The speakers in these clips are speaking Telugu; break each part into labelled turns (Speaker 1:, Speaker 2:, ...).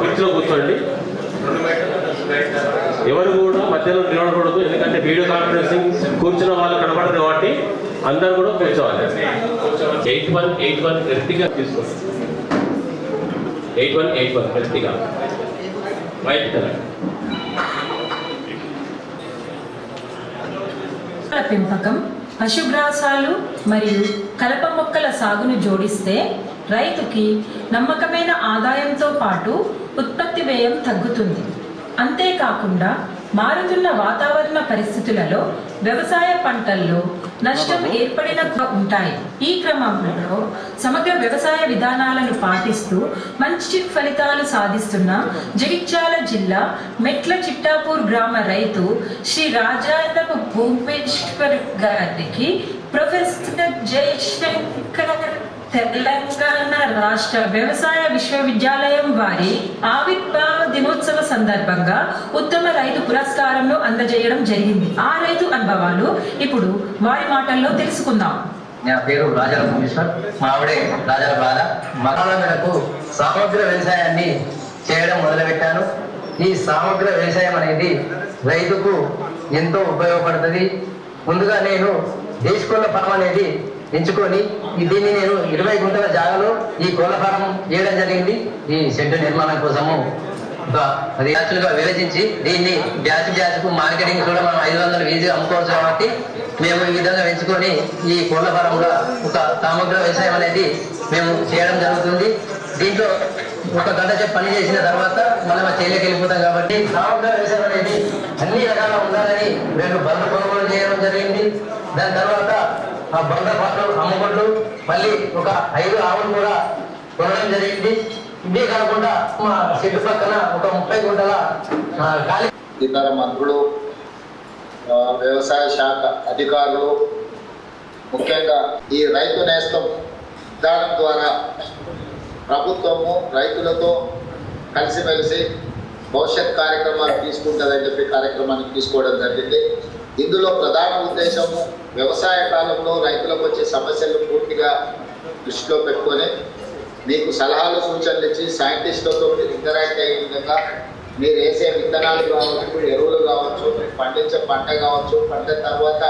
Speaker 1: కుర్చీలో కూర్చోండి. ఎవరు కూడా మధ్యలో నిలబడకూడదు ఎందుకంటే వీడియో కాన్ఫరెన్సింగ్ కూర్చున్న వాళ్ళు కనబడదు కాబట్టి అందరూ కూడా కూర్చోవాలి. Eight one eight one Ertiga తీసుకోండి. Eight one eight one Ertiga white colour
Speaker 2: పెంపకం పశుగ్రాసాలు మరియు కలప మొక్కల సాగును జోడిస్తే రైతుకి నమ్మకమైన ఆదాయంతో పాటు ఉత్పత్తి వ్యయం తగ్గుతుంది. అంతేకాకుండా మారుతున్న వాతావరణ పరిస్థితులలో వ్యవసాయ పంటల్లో నష్టం ఏర్పడిన ఉంటాయి. ఈ క్రమంలో సమగ్ర వ్యవసాయ విధానాలను పాటిస్తూ మంచి ఫలితాలు సాధిస్తున్న జగిత్యాల జిల్లా మెట్ల చిట్టాపూర్ గ్రామ రైతు శ్రీ రాజాయనపు భూమేశ్వర్ గారికి ప్రొఫెసర్ జయశంకర్ తెలంగాణ రాష్ట్ర వ్యవసాయ విశ్వవిద్యాలయం వారి ఆవిర్భావ దినోత్సవ సందర్భంగా ఉత్తమ రైతు పురస్కారంను అందజేయడం జరిగింది. ఆ రైతు అనుభవాలు ఇప్పుడు వారి మాటల్లో తెలుసుకుందాం.
Speaker 3: నా పేరు రాజాల భూమేశ్వర్ మా ఆవిడే రాజాల బాల. మకాల మేరకు సమగ్ర వ్యవసాయాన్ని చేయడం మొదలుపెట్టాను. ఈ సమగ్ర వ్యవసాయం అనేది రైతుకు ఎంతో ఉపయోగపడుతుంది. ముందుగా నేను దేశకోళ్ళ ఫారం అనేది ఎంచుకొని దీన్ని నేను ఇరవై గుంటల జాగాలో ఈ కోళ్ళ ఫారం చేయడం జరిగింది. ఈ షెడ్ నిర్మాణం కోసము బ్యాచ్లుగా విభజించి దీన్ని బ్యాచ్ బ్యాచ్కు మార్కెటింగ్ కూడా మనం ఐదు వందలు ఈజీగా అమ్ముకోవచ్చు కాబట్టి మేము ఈ విధంగా ఎంచుకొని ఈ కోళ్ళ ఫారంలో ఒక సమగ్ర వ్యవసాయం అనేది మేము చేయడం జరుగుతుంది. దీంట్లో ఒక గంట సేపు పని చేసిన తర్వాత మనం చేయలేక వెళ్ళిపోతాం కాబట్టి సమగ్ర వ్యవసాయం అనేది అన్ని రకాల ఉండాలని మేము బండ్లు కొనుగోలు చేయడం జరిగింది. దాని తర్వాత ఆ బండ్ల పాటలు అమ్ముకుంటూ మళ్ళీ ఒక ఐదు ఆవులు కూడా కొనడం జరిగింది. ఇదే కాకుండా మా చెట్టు పక్కన ఒక ముప్పై గుంటల ఖాళీ
Speaker 4: ఇతర మంత్రులు వ్యవసాయ శాఖ అధికారులు ముఖ్యంగా ఈ రైతు నేస్తం విధానం ద్వారా ప్రభుత్వము రైతులతో కలిసిమెలిసి భవిష్యత్ కార్యక్రమాలు తీసుకుంటుందని చెప్పి కార్యక్రమాన్ని తీసుకోవడం జరిగింది. ఇందులో ప్రధాన ఉద్దేశము వ్యవసాయ కాలంలో రైతులకు వచ్చే సమస్యలు పూర్తిగా దృష్టిలో పెట్టుకొని మీకు సలహాలు సూచనలు ఇచ్చి సైంటిస్టులతో మీరు ఇంటరాక్ట్ అయ్యే విధంగా మీరు వేసే విత్తనాలు కావచ్చు ఎరువులు కావచ్చు మీరు పండించే పంట కావచ్చు పంట తర్వాత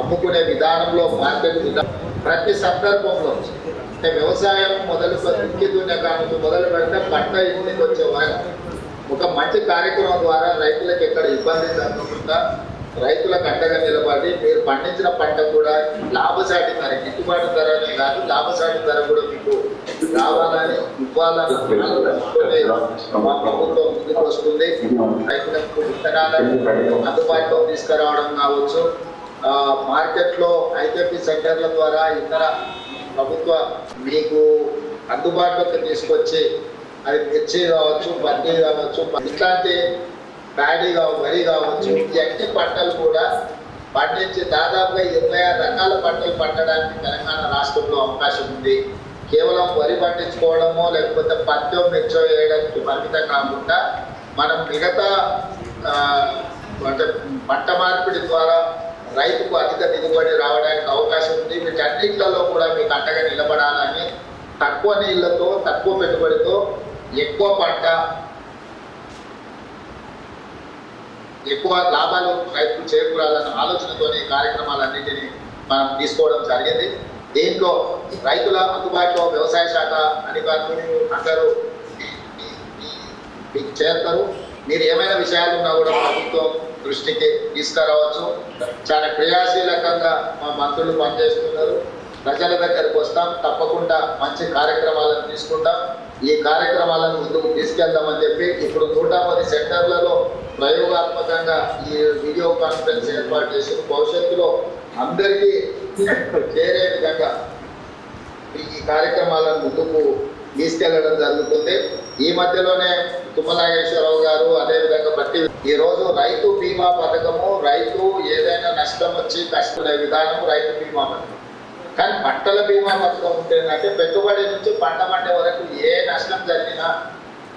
Speaker 4: అమ్ముకునే విధానంలో మార్కెట్ ప్రతి సందర్భంలో అంటే వ్యవసాయం మొదలు ఇంటి దున్నకానికి మొదలు పెడితే పంట ఇంటికి వచ్చే వరకు ఒక మంచి కార్యక్రమం ద్వారా రైతులకు ఎక్కడ ఇబ్బంది జరగకుండా రైతులకు అండగా నిలబడి మీరు పండించిన పంట కూడా లాభసాటి ధర గిట్టుబాటు ధరనే కాదు లాభసాటి ధర కూడా మీకు రావాలని ఇవ్వాలని మా ప్రభుత్వం ముందుకు వస్తుంది. రైతులకు విత్తనాలను అందుబాటులో తీసుకురావడం కావచ్చు. మార్కెట్లో ఐకేపీ సెంటర్ల ద్వారా ఇతర ప్రభుత్వ మీకు అందుబాటులోకి తీసుకొచ్చి అది మిర్చి కావచ్చు పత్తి కావచ్చు ఇట్లాంటి ప్యాడీ కావు వరి కావచ్చు ఈ అన్ని పంటలు కూడా పండించి దాదాపుగా ఇరవై ఆరు రకాల పంటలు పండడానికి తెలంగాణ రాష్ట్రంలో అవకాశం ఉంది. కేవలం వరి పండించుకోవడమో లేకపోతే పత్యం మెచ్చో వేయడానికి పరిమితం కాకుండా మనం మిగతా అంటే పంట మార్పిడి ద్వారా రైతుకు అధిక దిగుబడి రావడానికి అవకాశం ఉంది. వీటన్నింటిలో కూడా మీకు అండగా నిలబడాలని తక్కువ నీళ్ళతో తక్కువ పెట్టుబడితో ఎక్కువ పంట ఎక్కువ లాభాలు రైతులు చేకూరాలన్న ఆలోచనతోనే ఈ కార్యక్రమాలన్నింటినీ మనం తీసుకోవడం జరిగింది. దీంట్లో రైతుల అందుబాటులో వ్యవసాయ శాఖ అధికారులు అందరూ మీకు చేస్తారు మీరు ఏమైనా విషయాలు ఉన్నా కూడా ప్రభుత్వం దృష్టికి తీసుకురావచ్చు. చాలా క్రియాశీలకంగా మా మంత్రులు పనిచేస్తున్నారు. ప్రజల దగ్గరకు వస్తాం. తప్పకుండా మంచి కార్యక్రమాలను తీసుకుంటాం. ఈ కార్యక్రమాలను ముందుకు తీసుకెళ్దామని చెప్పి ఇప్పుడు నూట పది సెంటర్లలో ప్రయోగాత్మకంగా ఈ వీడియో కాన్ఫరెన్స్ ఏర్పాటు చేసి భవిష్యత్తులో అందరికీ చేరే విధంగా ఈ కార్యక్రమాలను ముందుకు తీసుకెళ్ళడం జరుగుతుంది. ఈ మధ్యలోనే తుమ్మనాగేశ్వరరావు గారు అదేవిధంగా బట్టి ఈ రోజు రైతు బీమా పథకము రైతు ఏదైనా నష్టం వచ్చి కష్టపడే విధానం రైతు బీమా పథకం. కానీ పంటల బీమా పథకం ఉంటే పెట్టుబడి నుంచి పంట పండే వరకు ఏ నష్టం జరిగినా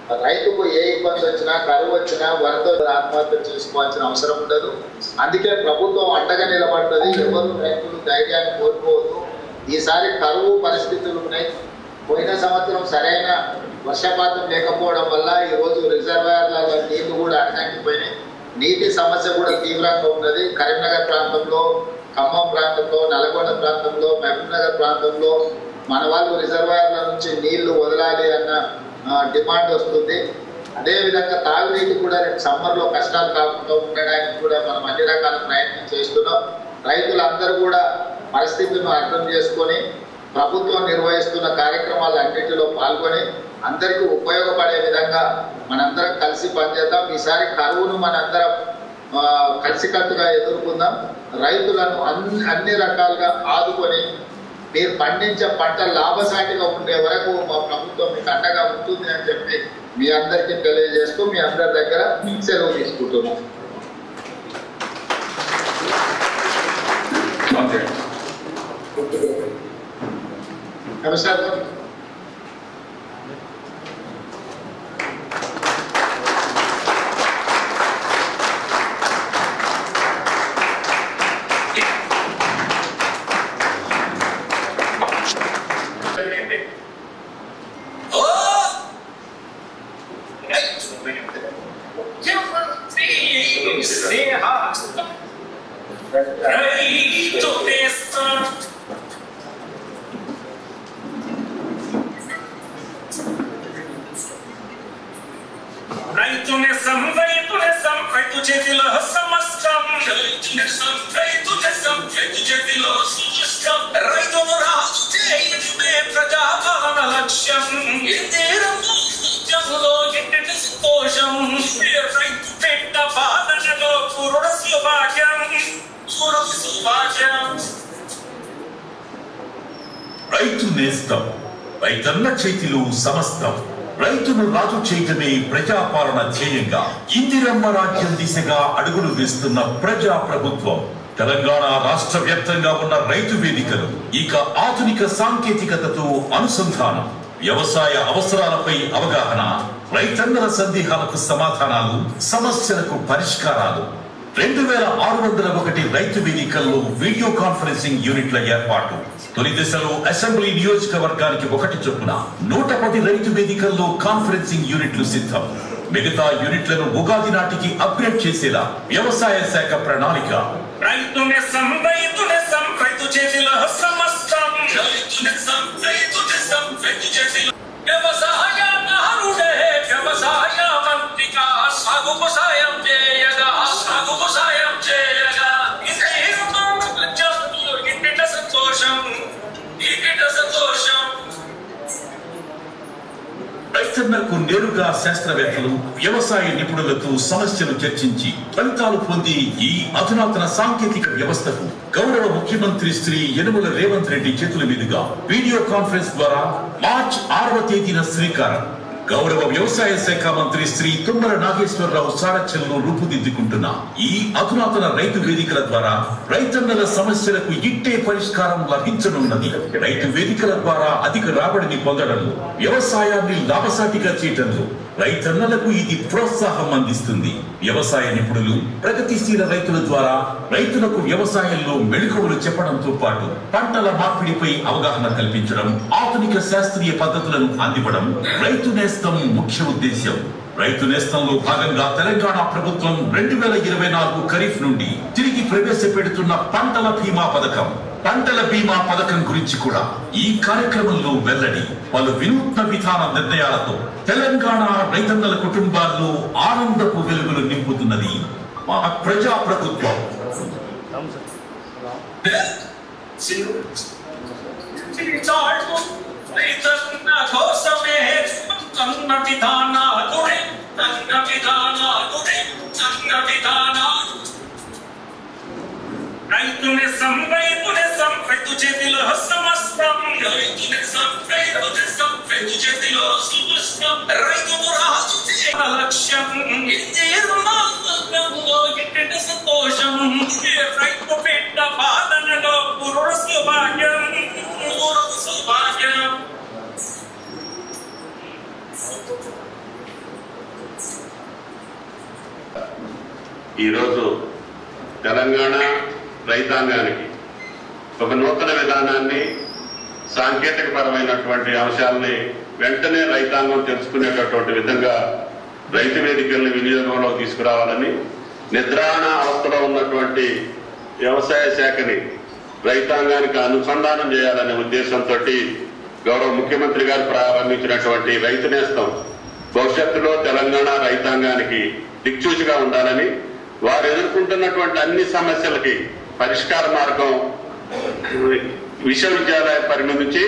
Speaker 4: రైతుకు ఏ ఇబ్బంది వచ్చినా కరువు వచ్చినా వరద ఆత్మహత్య చేసుకోవాల్సిన అవసరం ఉండదు. అందుకే ప్రభుత్వం అండగా నిలబడ్డది ఎవరు రైతులు ధైర్యాన్ని కోల్పోవద్దు. ఈసారి కరువు పరిస్థితులు ఉన్నాయి. పోయిన సంవత్సరం సరైన వర్షపాతం లేకపోవడం వల్ల ఈరోజు రిజర్వాయర్ల నీళ్ళు కూడా అడగంగిపోయినాయి. నీటి సమస్య కూడా తీవ్రంగా ఉన్నది. కరీంనగర్ ప్రాంతంలో ఖమ్మం ప్రాంతంలో నల్గొండ ప్రాంతంలో మహబూబ్ నగర్ ప్రాంతంలో మన వాళ్ళు రిజర్వాయర్ల నుంచి నీళ్ళు వదలాలి అన్న డిమాండ్ వస్తుంది. అదేవిధంగా తాగునీటి కూడా రేపు సమ్మర్లో కష్టాలు కాకుండా ఉండడానికి కూడా మనం అన్ని రకాల ప్రయత్నం చేస్తున్నాం. రైతులందరూ కూడా పరిస్థితులను అర్థం చేసుకొని ప్రభుత్వం నిర్వహిస్తున్న కార్యక్రమాలు అన్నింటిలో పాల్గొని అందరికీ ఉపయోగపడే విధంగా మనందరం కలిసి పనిచేద్దాం. ఈసారి కరువును మనందరం కలిసికట్టుగా ఎదుర్కొందాం. రైతులను అన్ని అన్ని రకాలుగా ఆదుకొని మీరు పండించే పంట లాభసాటిగా ఉండే వరకు మా ప్రభుత్వం మీకు అండగా ఉంటుంది అని చెప్పి మీ అందరికీ తెలియజేస్తూ మీ అందరి దగ్గర సెలవు తీసుకుంటున్నాం.
Speaker 5: ఓకే
Speaker 4: నమస్కారం
Speaker 6: రైతుని సం రైతుని సం రైతు చేతిలో సమస్తం రైతుని సం రైతుని సం రైతు చేతిలో సమస్తం రైతును రాజు చేయడమే ప్రజాపాలన లక్ష్యం ఇందిరమ్మ జములో ఎట్టి సంతోషం రైతు పెట్ట పాలనలో పురుడ సుభాగ్యం పురుడ సుభాగ్యం
Speaker 7: రైతు నేస్తం రైతన్న చేతిలో సమస్తం రైతును రాజు చేయటమే ప్రజాపాలన ధ్యేయంగా ఇందిరమ్మ రాజ్యం దిశగా అడుగులు వేస్తున్న ప్రజా ప్రభుత్వం. తెలంగాణ రాష్ట్ర వ్యాప్తంగా ఉన్న రైతు వేదికలు ఇక ఆధునిక సాంకేతికతతో అనుసంధానం. వ్యవసాయ అవసరాలపై అవగాహన రైతన్నల సందేహాలకు సమాధానాలు సమస్యలకు పరిష్కారాలు. రెండు వేల ఆరు వందల ఒకటి రైతు వేదికల్లో వీడియో కాన్ఫరెన్సింగ్ యూనిట్ల ఏర్పాటు. తొలి దశలో అసెంబ్లీ నియోజకవర్గానికి ఒకటి చొప్పున నూట పది రైతు వేదికల్లో కాన్ఫరెన్సింగ్ యూనిట్లు సిద్ధం. మిగతా యూనిట్లను ఉగాది నాటికి అప్గ్రేడ్ చేసేలా వ్యవసాయ శాఖ ప్రణాళిక.
Speaker 6: రైతుని సం సం రైతు చేతిలో సమస్తం. సం సం రైతు చేతిలో వ్యవసాయ వ్యవసాయ
Speaker 7: నేరుగా శాస్త్రవేత్తలు వ్యవసాయ నిపుణులతో సమస్యలు చర్చించి ఫలితాలు పొంది ఈ అధునాతన సాంకేతిక వ్యవస్థకు గౌరవ ముఖ్యమంత్రి శ్రీ యనుమల రేవంత్ రెడ్డి చేతుల మీదుగా వీడియో కాన్ఫరెన్స్ ద్వారా మార్చ్ ఆరవ తేదీన శ్రీకారం. గౌరవ వ్యవసాయ శాఖ మంత్రి శ్రీ తుమ్మల నాగేశ్వరరావు సారథ్యంలో రూపుదిద్దుకుంటున్న ఈ అధునాతన రైతు వేదికల ద్వారా రైతన్నల సమస్యలకు ఇట్టే పరిష్కారం లభించనున్నది. రైతు వేదికల ద్వారా అధిక రాబడిని పొందడంలో వ్యవసాయాన్ని లాభసాటిగా చేయటంలో రైతన్నలకు ఇది ప్రోత్సాహం అందిస్తుంది. వ్యవసాయ నిపుణులు ప్రగతిశీల రైతుల ద్వారా రైతులకు వ్యవసాయంలో మెళుకువలు చెప్పడంతో పాటు పంటల మార్పిడిపై అవగాహన కల్పించడం ఆధునిక శాస్త్రీయ పద్ధతులను అందివ్వడం రైతు నేస్తం ముఖ్య ఉద్దేశ్యం. రైతు నేస్తంలో భాగంగా తెలంగాణ ప్రభుత్వం రెండు వేల ఇరవై నాలుగు ఖరీఫ్ నుండి తిరిగి ప్రవేశపెడుతున్న పంటల బీమా పథకం. పంటల బీమా పథకం గురించి కూడా ఈ కార్యక్రమంలో వెల్లడి పలు వినూత్న విధాన నిర్ణయాలతో తెలంగాణ రైతన్నల కుటుంబాల్లో ఆనందపు వెలుగులు నింపుతున్నది మా ప్రజా ప్రభుత్వం
Speaker 6: రైతన్న కోసమే అన్న విధానాలుడే అన్న విధానాలుడే అన్న విధానాలు రైతుని సం రైతుని చేతిలో సమస్తం. రైతుని చేతిలో సమస్తం. రాజు లక్ష్యం
Speaker 8: ఈరోజు తెలంగాణ రైతాంగానికి ఒక నూతన విధానాన్ని సాంకేతికపరమైనటువంటి అంశాలని వెంటనే రైతాంగం తెలుసుకునేటటువంటి విధంగా రైతు వేదికల్ని వినియోగంలో తీసుకురావాలని నిద్రాణ అవస్థలో ఉన్నటువంటి వ్యవసాయ శాఖని రైతాంగానికి అనుసంధానం చేయాలనే ఉద్దేశంతో గౌరవ ముఖ్యమంత్రి గారు ప్రారంభించినటువంటి రైతు నేస్తం భవిష్యత్తులో తెలంగాణ రైతాంగానికి దిక్చూచిగా ఉండాలని వారు ఎదుర్కొంటున్నటువంటి అన్ని సమస్యలకి పరిష్కార మార్గం విశ్వవిద్యాలయ పరిధి నుంచి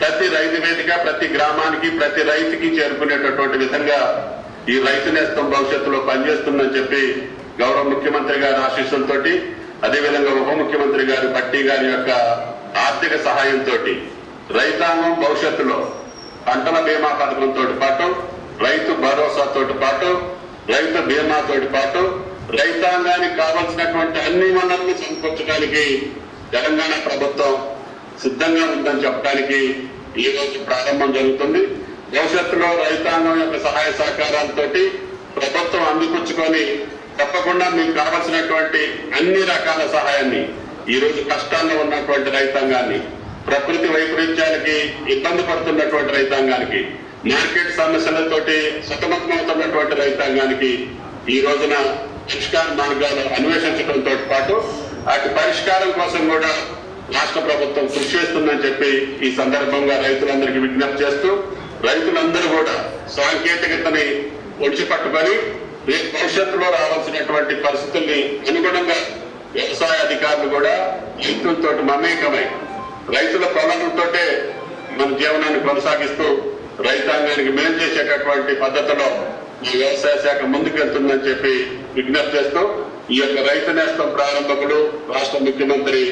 Speaker 8: ప్రతి రైతు వేదిక ప్రతి గ్రామానికి ప్రతి రైతుకి చేరుకునేటటువంటి విధంగా ఈ రైతు నేస్తం భవిష్యత్తులో పనిచేస్తుందని చెప్పి గౌరవ ముఖ్యమంత్రి గారి ఆశీస్సులతోటి అదేవిధంగా ఉప ముఖ్యమంత్రి గారి పట్టి గారి యొక్క ఆర్థిక సహాయంతో రైతాంగం భవిష్యత్తులో పంటల బీమా పథకంతో పాటు రైతు భరోసాతో పాటు రైతు బీమాతో పాటు రైతాంగానికి కావలసినటువంటి అన్ని వనరులు సమకూర్చడానికి తెలంగాణ ప్రభుత్వం సిద్ధంగా ఉందని చెప్పడానికి ఈ రోజు ప్రారంభం జరుగుతుంది. భవిష్యత్తులో రైతాంగం యొక్క సహాయ సహకారాలతో ప్రభుత్వం అందిపుచ్చుకొని తప్పకుండా మీకు కావలసినటువంటి అన్ని రకాల సహాయాన్ని ఈ రోజు కష్టాల్లో ఉన్నటువంటి రైతాంగాన్ని ప్రకృతి వైపరీత్యాలకి ఇబ్బంది పడుతున్నటువంటి రైతాంగానికి మార్కెట్ సమస్యలతోటి సతమతమవుతున్నటువంటి రైతాంగానికి ఈ రోజున పరిష్కార మార్గాలు అన్వేషించడంతో పాటు అటు పరిష్కారం కోసం కూడా రాష్ట్ర ప్రభుత్వం కృషి చేస్తుందని చెప్పి ఈ సందర్భంగా రైతులందరికీ విజ్ఞప్తి చేస్తూ రైతులందరూ కూడా సాంకేతికతని ఒడిచి పట్టుకొని రేపు భవిష్యత్తులో రావాల్సినటువంటి పరిస్థితుల్ని అనుగుణంగా వ్యవసాయ అధికారులు కూడా రైతులతో మమేకమై రైతుల పొలంతోటే మన జీవనాన్ని కొనసాగిస్తూ రైతాంగానికి మేలు చేసేటటువంటి పద్ధతిలో ఈ వ్యవసాయ శాఖ ముందుకెళ్తుందని చెప్పి విజ్ఞప్తి చేస్తూ ఈ యొక్క రైతు నేస్తం ప్రారంభకుడు రాష్ట్ర ముఖ్యమంత్రి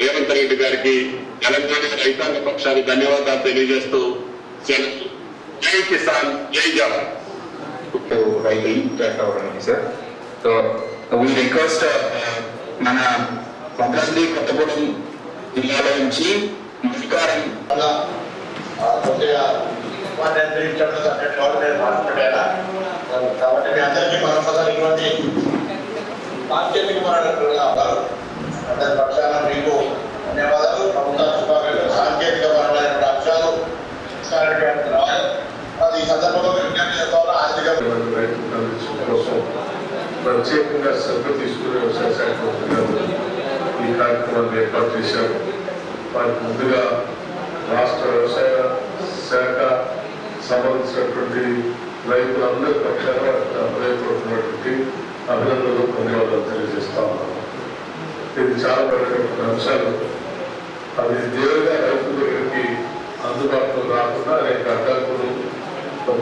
Speaker 8: రేవంత్ రెడ్డి గారికి తెలంగాణ రైతాంగ పక్షానికి ధన్యవాదాలు తెలియజేస్తూ జై కిసాన్ జై జవాన్.
Speaker 5: to రైతులు అవ్వడానికి సార్. సో రిక్వెస్ట్ uh, మన భద్రాద్రి కొత్తగూడెం జిల్లాలో నుంచి అధికారం
Speaker 4: కొద్దిగా నిర్ణయించడం నేను మాట్లాడాను కాబట్టి మీ అందరికీ మరొకసారి ఇటువంటి సాంకేతిక పరమైనటువంటి అందరి పక్షాన మీకు ధన్యవాదాలు. ప్రభుత్వ శుభాకాంక్షలు. సాంకేతిక పరమైనటువంటి అంశాలు ఈ సందర్భంలో విజ్ఞప్తి ఆర్థిక
Speaker 9: ప్రత్యేకంగా శ్రద్ధ తీసుకునే వ్యవసాయ శాఖ మంత్రి గారు ఈ కార్యక్రమాన్ని ఏర్పాటు చేశారు. వారికి ముందుగా రాష్ట్ర వ్యవసాయ శాఖ సంబంధించినటువంటి రైతులందరి పక్షాన హృదయపడుతున్నటువంటి అభినందనలు ధన్యవాదాలు తెలియజేస్తా ఉన్నాను. ఇది చాలా పడినటువంటి అంశాలు. అది నేరుగా రైతు దగ్గరికి అందుబాటులో రాకుండా అనేక అడ్డంకులు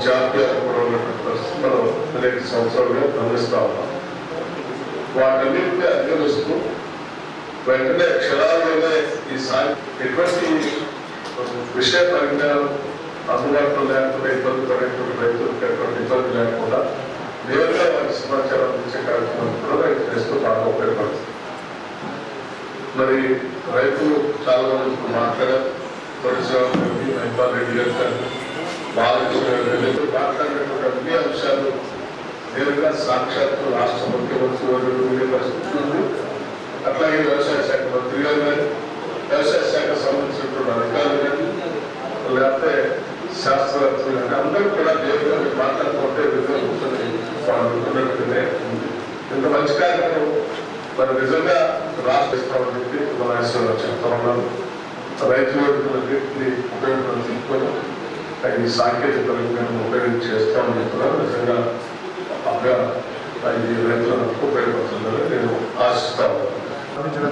Speaker 9: జాతీయాలు కూడా ఉన్నటువంటి పరిస్థితి మనం అనేక సంవత్సరాలుగా గమనిస్తా ఉన్నాం. వాటన్నింటినీ అధిగమిస్తూ వెంటనే క్షణాల్లోనే ఈ సాయం ఎటువంటి విషయ పరిజ్ఞానం అందుబాటులో లేకుండా ఇబ్బంది పడేటువంటి రైతులకు ఎటువంటి ఇబ్బంది లేకుండా నేరుగా వారికి సమాచారం అందించే కార్యక్రమం కూడా రైతు చేస్తూ బాగా ఉపయోగపడుతుంది మరి రైతులు చాలా మంది ఇప్పుడు మాట్లాడారు తొలిసారి రెడ్డి మహిపాల్ రెడ్డి గారు కానీ బాలకృష్ణ రెడ్డి గారు మాట్లాడినటువంటి అన్ని అంశాలు నేరుగా సాక్షాత్తు రాష్ట్ర ముఖ్యమంత్రి వర్యులు ఉండే పరిస్థితి ఉంది అట్లాగే వ్యవసాయ శాఖ మంత్రి గారు కానీ వ్యవసాయ శాఖ సంబంధించినటువంటి అధికారులు కానీ లేకపోతే శాస్త్రవేత్తలు కానీ అందరూ కూడా నేరుగా మీరు మాట్లాడుతుంటే ఎదురుగా కూర్చొని వాళ్ళు ఉన్నట్టుగానే ఉంది ఇంత మంచి కార్యక్రమం మరి నిజంగా రాష్ట్ర ఇస్తామని చెప్పి మన ఆశ్రమంలో చెప్తా ఉన్నాను రైతు వేదికలన్నింటినీ ఉపయోగం తీసుకొని ఈ సాంకేతిక పరిజ్ఞానం ఉపయోగించి చేస్తామని చెప్తున్నారు. నిజంగా బాగా ఇది రైతులకు ఉపయోగపడుతుందని నేను
Speaker 10: ఆశిస్తాను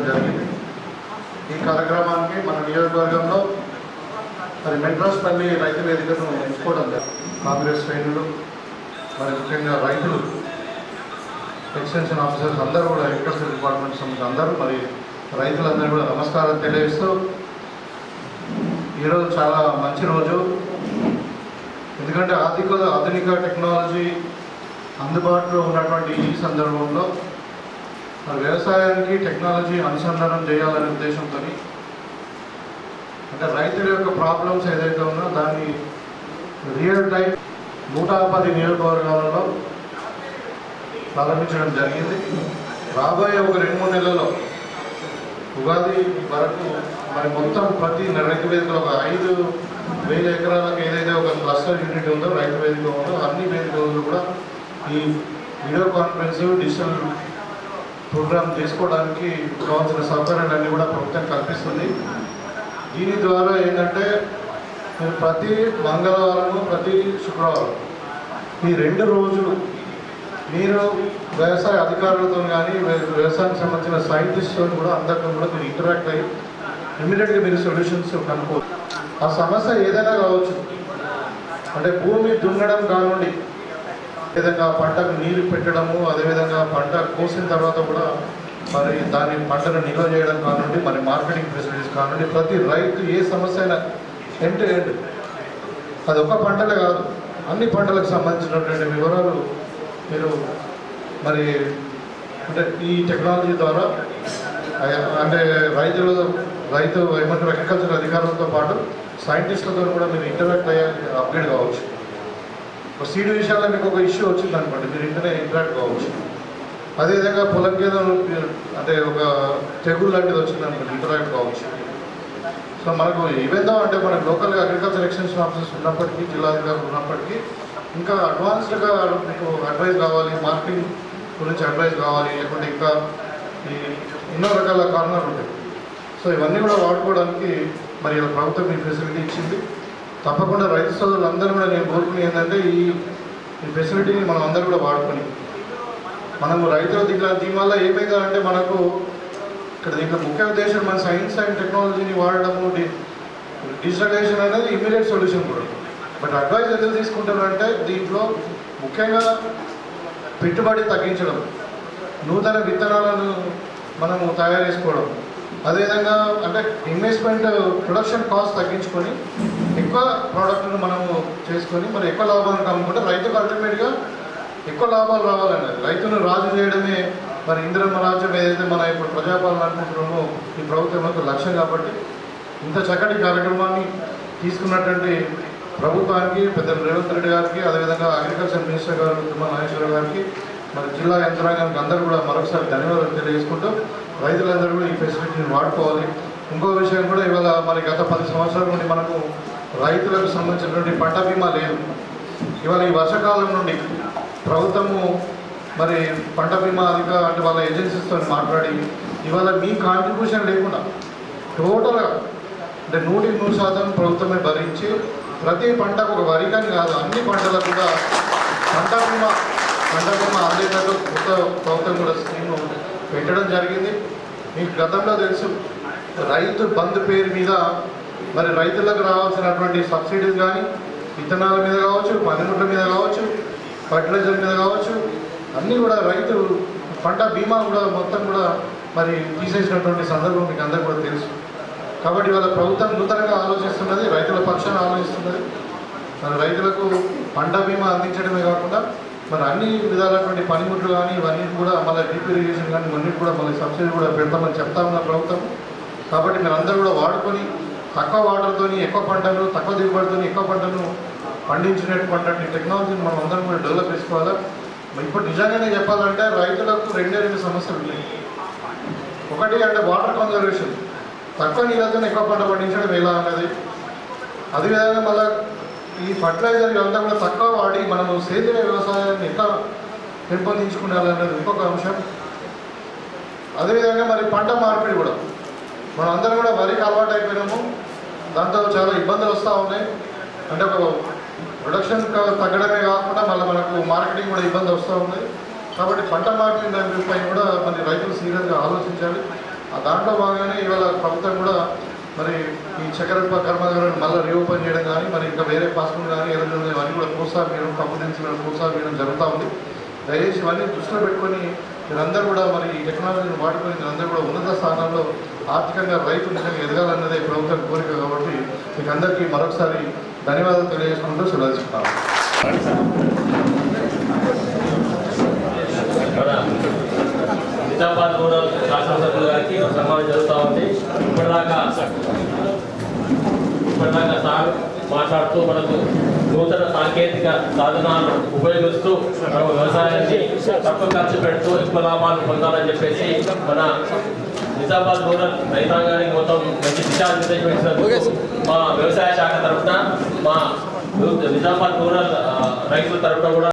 Speaker 10: జరిగింది. ఈ కార్యక్రమానికి మన నియోజకవర్గంలో మరి మెడ్రాస్పల్లి రైతు వేదికను ఎంచుకోవడం కాంగ్రెస్ శ్రేణులు మరి ముఖ్యంగా రైతులు ఎక్స్టెన్షన్ ఆఫీసర్స్ అందరూ కూడా అగ్రికల్చర్ డిపార్ట్మెంట్ సంబంధించి అందరూ మరి రైతులందరూ కూడా నమస్కారం తెలియజేస్తూ ఈరోజు చాలా మంచి రోజు. ఎందుకంటే ఆర్థిక ఆధునిక టెక్నాలజీ అందుబాటులో ఉన్నటువంటి ఈ సందర్భంలో వ్యవసాయానికి టెక్నాలజీ అనుసంధానం చేయాలనే ఉద్దేశంతో అంటే రైతుల యొక్క ప్రాబ్లమ్స్ ఏదైతే ఉన్నా దాన్ని రియల్ టైం నూట పది నియోజకవర్గాలలో ప్రారంభించడం జరిగింది. రాబోయే ఒక రెండు మూడు నెలల్లో ఉగాది వరకు మరి మొత్తం ప్రతి రైతు వేదికలో ఒక ఐదు వేల ఎకరాలకు ఏదైతే ఒక క్లస్టర్ యూనిట్ ఉందో రైతు వేదిక ఉందో అన్ని వేదికలలో కూడా ఈ వీడియో కాన్ఫరెన్స్ డిజిటల్ ప్రోగ్రామ్ చేసుకోవడానికి కావాల్సిన సౌకర్యాలన్నీ కూడా ప్రభుత్వం కల్పిస్తుంది. దీని ద్వారా ఏంటంటే ప్రతి మంగళవారము ప్రతి శుక్రవారం ఈ రెండు రోజులు మీరు వ్యవసాయ అధికారులతో కానీ వ్యవసాయానికి సంబంధించిన సైంటిస్ట్తో కూడా అందరితో కూడా మీరు ఇంటరాక్ట్ అయ్యి ఇమీడియట్గా మీరు సొల్యూషన్స్ కనుక్కోవచ్చు ఆ సమస్య ఏదైనా కావచ్చు. అంటే భూమి దున్నడం కానుండి విధంగా పంటకు నీరు పెట్టడము అదేవిధంగా పంట కోసిన తర్వాత కూడా మరి దాని పంటను నిల్వ చేయడం కానుండి మరి మార్కెటింగ్ ఫెసిలిటీస్ కానివ్వండి ప్రతి రైతు ఏ సమస్య అయినా ఎండ్ టు ఎండ్ అది ఒక పంటలే కాదు అన్ని పంటలకు సంబంధించినటువంటి వివరాలు మీరు మరి అంటే ఈ టెక్నాలజీ ద్వారా అంటే రైతులు రైతు ఏమంటారు అగ్రికల్చర్ అధికారులతో పాటు సైంటిస్టులతో కూడా మీరు ఇంటరాక్ట్ అయ్యే అప్గ్రేడ్ కావచ్చు. ఒక సీడ్ విషయాల్లో మీకు ఒక ఇష్యూ వచ్చింది అనుకోండి మీరు ఇంటనే ఇంటరాక్ట్ కావచ్చు. అదేవిధంగా పొలం మీద అంటే ఒక తెగులు లాంటిది వచ్చింది అనుకోండి ఇంటరాక్ట్ కావచ్చు. సో మనకు ఏవేదో అంటే మనకు లోకల్గా అగ్రికల్చర్ ఎక్స్టెన్షన్ ఆఫీసర్స్ ఉన్నప్పటికీ జిల్లాధికారులు ఉన్నప్పటికీ ఇంకా అడ్వాన్స్డ్గా మీకు అడ్వైస్ కావాలి మార్కెటింగ్ గురించి అడ్వైస్ కావాలి లేకుంటే ఇంకా ఈ ఎన్నో రకాల కారణాలు ఉంటాయి. సో ఇవన్నీ కూడా వాడుకోవడానికి మరి ప్రభుత్వం ఈ ఫెసిలిటీ ఇచ్చింది. తప్పకుండా రైతు సోదరులందరూ కూడా నేను కోరుకునే ఏంటంటే ఈ ఈ ఫెసిలిటీని మనం అందరూ కూడా వాడుకొని మనము రైతుల దీంట్లో దీనివల్ల ఏమవుతుందంటే మనకు ఇక్కడ దీంట్లో ముఖ్య ఉద్దేశం మన సైన్స్ అండ్ టెక్నాలజీని వాడడము డిజిటలైజేషన్ అనేది ఇమీడియట్ సొల్యూషన్ కూడా. బట్ అడ్వైజ్ ఎందుకు తీసుకుంటారంటే దీంట్లో ముఖ్యంగా పెట్టుబడి తగ్గించడం నూతన విత్తనాలను మనము తయారు చేసుకోవడం. అదేవిధంగా అంటే ఇన్వెస్ట్మెంట్ ప్రొడక్షన్ కాస్ట్ తగ్గించుకొని ఎక్కువ ప్రోడక్ట్ను మనము చేసుకొని మరి ఎక్కువ లాభాలను కమ్ముకుంటే రైతుకు అల్టిమేట్గా ఎక్కువ లాభాలు రావాలండి. రైతును రాజు చేయడమే మరి ఇంద్రమ్మ రాజ్యం ఏదైతే మన ఇప్పుడు ప్రజాపాలన అనుకుంటున్నామో ఈ ప్రభుత్వం యొక్క లక్ష్యం కాబట్టి ఇంత చక్కటి కార్యక్రమాన్ని తీసుకున్నటువంటి ప్రభుత్వానికి పెద్ద రేవంత్ రెడ్డి గారికి అదేవిధంగా అగ్రికల్చర్ మినిస్టర్ గారు తుమ్మల నాగేశ్వర గారికి మరి జిల్లా యంత్రాంగానికి అందరూ కూడా మరొకసారి ధన్యవాదాలు తెలియజేసుకుంటూ రైతులందరూ కూడా ఈ ఫెసిలిటీని వాడుకోవాలి. ఇంకో విషయం కూడా ఇవాళ మరి గత పది సంవత్సరాల నుండి మనకు రైతులకు సంబంధించినటువంటి పంట బీమా లేదు. ఇవాళ ఈ వర్షాకాలం నుండి ప్రభుత్వము మరి పంట బీమా అధిక అంటే వాళ్ళ ఏజెన్సీస్తో మాట్లాడి ఇవాళ మీ కాంట్రిబ్యూషన్ లేకుండా టోటల్గా అంటే నూటికి నూరు శాతం ప్రభుత్వమే భరించి ప్రతి పంటకు ఒక వరికని కాదు అన్ని పంటలకు కూడా పంట బీమా పంట బీమా అందేటట్టు కొత్త ప్రభుత్వం కూడా స్కీమ్ పెట్టడం జరిగింది. మీకు గతంలో తెలుసు రైతు బంధు పేరు మీద మరి రైతులకు రావాల్సినటువంటి సబ్సిడీస్ కానీ విత్తనాల మీద కావచ్చు పనిముట్ల మీద కావచ్చు ఫర్టిలైజర్ మీద కావచ్చు అన్నీ కూడా రైతు పంట బీమా కూడా మొత్తం కూడా మరి తీసేసినటువంటి సందర్భం మీకు అందరికీ కూడా తెలుసు. కాబట్టి వాళ్ళ ప్రభుత్వం నూతనంగా ఆలోచిస్తున్నది రైతుల పక్షాన్ని ఆలోచిస్తున్నది. మరి రైతులకు పంట బీమా అందించడమే కాకుండా మరి అన్ని విధాలైనటువంటి పనిముట్లు కానీ ఇవన్నీ కూడా మళ్ళీ డ్రిప్ ఇరిగేషన్ కానీ ఇవన్నీ కూడా మళ్ళీ సబ్సిడీ కూడా పెడతామని చెప్తా ఉన్న ప్రభుత్వం. కాబట్టి మీరు అందరూ కూడా వాడుకొని తక్కువ వాటర్తో ఎక్కువ పంటను తక్కువ దిగుబడితో ఎక్కువ పంటను పండించినటువంటి టెక్నాలజీని మనం అందరం కూడా డెవలప్ చేసుకోవాలా? ఇప్పుడు నిజంగానే చెప్పాలంటే రైతులకు రెండే రెండు సమస్యలు ఉన్నాయి. ఒకటి అంటే వాటర్ కన్జర్వేషన్. తక్కువ నీళ్ళతో ఎక్కువ పంట పండించడం ఎలా అన్నది అదేవిధంగా మళ్ళీ ఈ ఫర్టిలైజర్ ఇవంతా కూడా తక్కువ వాడి మనము సేంద్రియ వ్యవసాయాన్ని ఎక్కువ పెంపొందించుకునేయాలనేది ఇంకొక అంశం. అదేవిధంగా మరి పంట మార్పిడి కూడా. మనం అందరం కూడా వరికి అలవాటు అయిపోయినాము. దాంతో చాలా ఇబ్బందులు వస్తూ ఉన్నాయి. అంటే ఒక ప్రొడక్షన్ తగ్గడమే కాకుండా మళ్ళీ మనకు మార్కెటింగ్ కూడా ఇబ్బంది వస్తూ ఉంది. కాబట్టి పంట మార్పిడి దానిపై కూడా మరి రైతులు సీరియస్గా ఆలోచించాలి. ఆ దాంట్లో భాగంగానే ఇవాళ ప్రభుత్వం కూడా మరి ఈ చక్కెర కర్మాగారాన్ని మళ్ళీ రీఓపెన్ చేయడం కానీ మరి ఇంకా వేరే పాస్పోర్ట్ కానీ ఏదైనా ఇవన్నీ కూడా ప్రోత్సాహం కప్పు దినుసులను ప్రోత్సాహం జరుగుతూ ఉంది. దయచేసి ఇవన్నీ దృష్టిలో పెట్టుకొని మీరందరూ కూడా మరి ఈ టెక్నాలజీని వాడుకొని మీరందరూ కూడా ఉన్నత స్థానాల్లో ఆర్థికంగా రైతు నిజంగా ఎదగాలన్నదే ప్రభుత్వం కోరిక కాబట్టి మీకు అందరికీ మరొకసారి ధన్యవాదాలు తెలియజేసుకుంటూ సెలవుకుంటాను
Speaker 1: మన నిజామాబాద్ రూరల్ శాసనసభ్యులు గారికి సన్మానం జరుగుతూ ఉంది. ఇప్పటిదాకా ఇప్పటిదాకా సార్ మాట్లాడుతూ మనకు నూతన సాంకేతిక సాంకేతిక సాధనాలు ఉపయోగిస్తూ మనం వ్యవసాయాన్ని తక్కువ ఖర్చు పెడుతూ ఎక్కువ లాభాలు పొందాలని చెప్పేసి మన నిజామాబాద్ రూరల్ రైతాంగానికి మొత్తం మంచి దిశానిర్దేశం ఇచ్చినందుకు మా వ్యవసాయ శాఖ తరఫున మా నిజామాబాద్ రూరల్ రైతుల తరఫున కూడా